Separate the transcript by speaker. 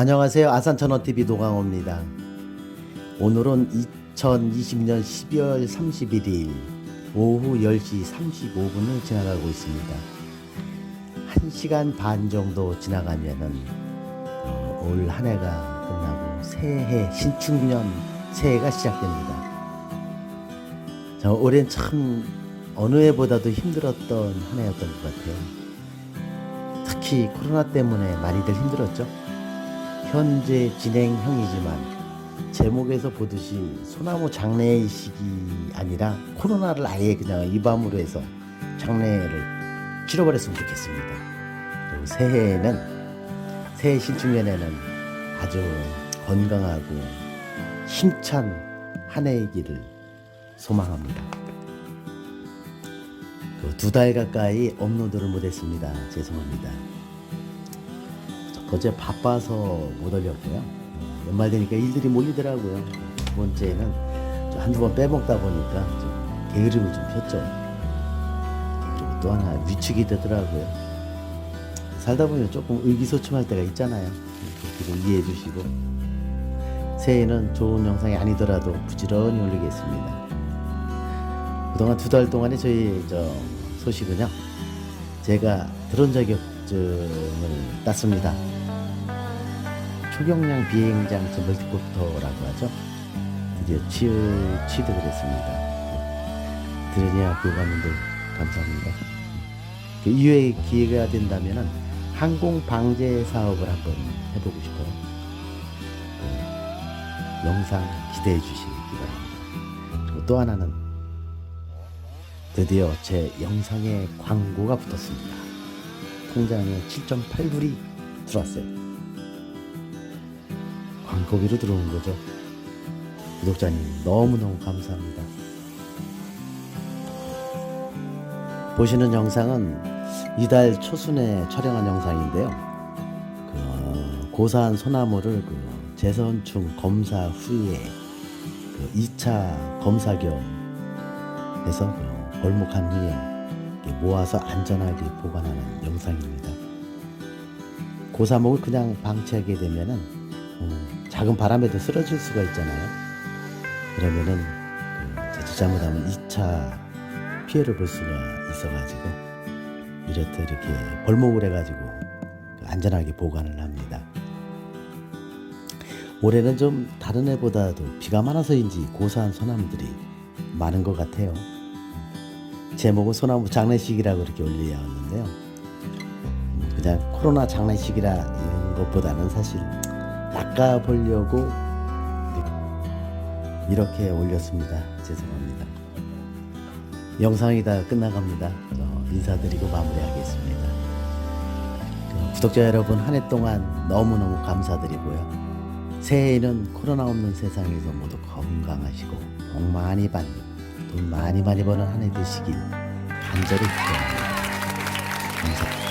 Speaker 1: 안녕하세요. 아산천원TV 노강호입니다. 오늘은 2020년 12월 31일 오후 10시 35분을 지나가고 있습니다. 1시간 반 정도 지나가면은 어, 올한 해가 끝나고 새해 신축년 새해가 시작됩니다. 저 올해는 참 어느 해보다도 힘들었던 한 해였던 것 같아요. 특히 코로나 때문에 많이들 힘들었죠. 현재 진행형이지만 제목에서 보듯이 소나무 장례식이 아니라 코로나를 아예 그냥 입암으로 해서 장례를 치러버렸으면 좋겠습니다. 그리고 새해에는 새해 신축년에는 아주 건강하고 힘찬 한 해이기를 소망합니다. 그두달 가까이 업로드를 못했습니다. 죄송합니다. 어제 바빠서 못 올렸고요. 어, 연말 되니까 일들이 몰리더라고요. 두 번째는 좀 한두 번 빼먹다 보니까 좀 게으름을 좀 폈죠. 그리고 또 하나 위축이 되더라고요. 살다 보면 조금 의기소침할 때가 있잖아요. 그렇게 좀 이해해 주시고 새해에는 좋은 영상이 아니더라도 부지런히 올리겠습니다. 그동안 두 달 동안에 저희 저 소식은요. 제가 드론 자격증을 땄습니다. 초경량 비행장 저 멀티콥터라고 하죠. 드디어 취, 취득을 했습니다. 드론이야 교관님들 감사합니다. 그 이후에 기회가 된다면은 항공 방제 사업을 한번 해보고 싶어요. 그 영상 기대해 주시기 바랍니다. 그리고 또 하나는 드디어 제 영상에 광고가 붙었습니다. 통장에 7.8불이 들어왔어요. 광고비로 들어온 거죠. 구독자님 너무너무 감사합니다. 보시는 영상은 이달 초순에 촬영한 영상인데요. 그 어, 고사한 소나무를 그 재선충 검사 후에 그 2차 검사 겸 해서 그 벌목한 후에 모아서 안전하게 보관하는 영상입니다. 고사목을 그냥 방치하게 되면은 음, 작은 바람에도 쓰러질 수가 있잖아요. 그러면은 그 자칫 잘못하면 2차 피해를 볼 수가 있어가지고 이렇게 이렇게 벌목을 해가지고 그 안전하게 보관을 합니다. 올해는 좀 다른 해보다도 비가 많아서인지 고사한 소나무들이 많은 것 같아요. 제목은 소나무 장례식이라고 이렇게 올려왔는데요. 음, 그냥 코로나 장례식이라 이런 것보다는 사실 낚아 보려고 이렇게 올렸습니다. 죄송합니다. 영상이 다 끝나갑니다. 어, 인사드리고 마무리하겠습니다. 그 구독자 여러분 한 해 동안 너무너무 감사드리고요. 새해에는 코로나 없는 세상에서 모두 건강하시고 복 많이 받는 돈 많이 많이 버는 한 해 되시길 간절히 기도합니다. 감사합니다.